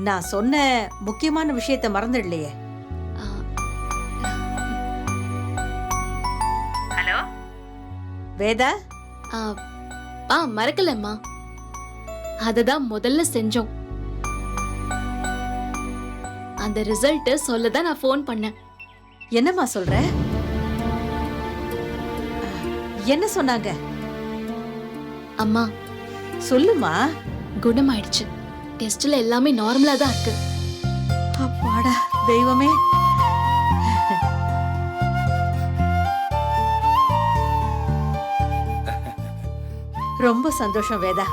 நான் சொன்ன முக்கியமான விஷயத்த மறந்துடலையே. ஆ, ஹலோ? வேதா? ஆ, ஆ மறக்கலம்மா. அததான் முதல்ல செஞ்சோம். அந்த ரிசல்ட் சொல்ல தான் நான் ஃபோன் பண்ணேன். என்னம்மா சொல்ற? என்ன சொன்னாங்க? அம்மா. சொல்லுமா குணமாயிடுச்சு. டெஸ்ட்ல எல்லாமே நார்மலா தான் இருக்கு. அப்பாடா தெய்வமே. ரொம்ப சந்தோஷம் வேதா.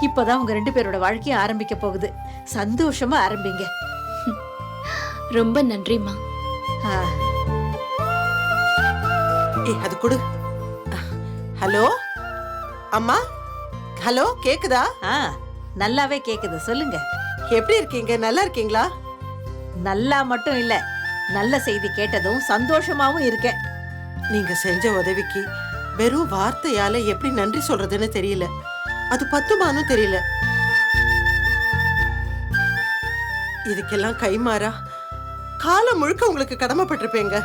இப்பதான் உங்க ரெண்டு பேரோட வாழ்க்கைய ஆரம்பிக்க போகுது. சந்தோஷமா ஆரம்பிங்க. ரொம்ப நன்றிம்மா. அது கொடு. ஹலோ? அம்மா? ஹலோ கேக்குதா? ஆ, நல்லாவே கேக்குது. சொல்லுங்க. எப்படி இருக்கீங்க? நல்லா இருக்கீங்களா? நல்லா மட்டும் இல்ல. நல்ல செய்தி கேட்டதும் சந்தோஷமாவும் இருக்கேன். நீங்க செஞ்ச உதவிக்கு வெறும் வார்த்தையால எப்படி நன்றி சொல்றதுன்னு தெரியல. அது பத்துமானும் தெரியல. இதுக்கெல்லாம் கைமாறா. காலம் முழுக்க உங்களுக்கு கடமைப்பட்டிருப்பேங்க.